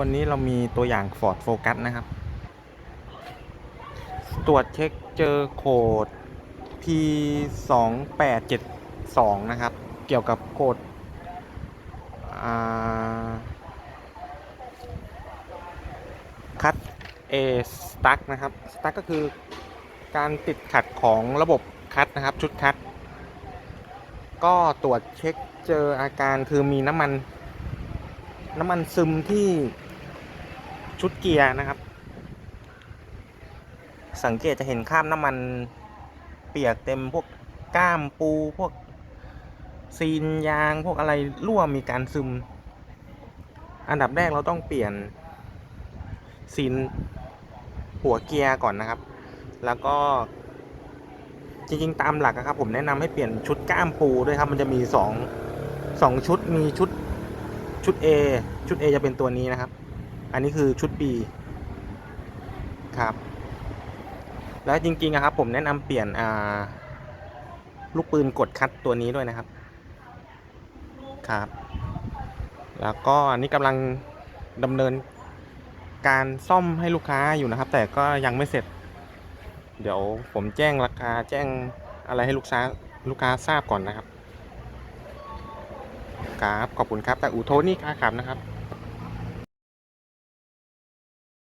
วันนี้เรามีตัวอย่าง Ford Focus นะครับ ตรวจเช็คเจอโคด P 2 8 7 2 นะครับ เกี่ยวกับโคดคัด A stuck นะครับ stuck ก็คือการติดขัดของระบบคัดนะครับ ชุดคัด ก็ตรวจเช็คเจออาการคือมีน้ำมันน้ำมันซึมที่ ชุดเกียร์นะครับ สังเกตจะเห็นคราบน้ำมันเปียกเต็มพวกก้ามปูพวกซีนยางพวกอะไรรั่วมีการซึม อันดับแรกเราต้องเปลี่ยนซีนหัวเกียร์ก่อนนะครับ แล้วก็จริงๆตามหลักอะครับ ผมแนะนำให้เปลี่ยนชุดก้ามปูด้วยครับ มันจะมีสองสองชุดมีชุดชุด A ชุด A จะเป็นตัวนี้นะครับ อันนี้คือชุด B ครับ แล้วจริงๆอะครับ ผมแนะนำเปลี่ยนลูกปืนกดคัดตัวนี้ด้วยนะครับ ครับ แล้วก็อันนี้กำลังดำเนินการซ่อมให้ลูกค้าอยู่นะครับ แต่ก็ยังไม่เสร็จ เดี๋ยวผมแจ้งราคาแจ้งอะไรให้ลูกค้าลูกค้าทราบก่อนนะครับ ครับ ขอบคุณครับแต่อูโทนี่ค้าขับนะครับ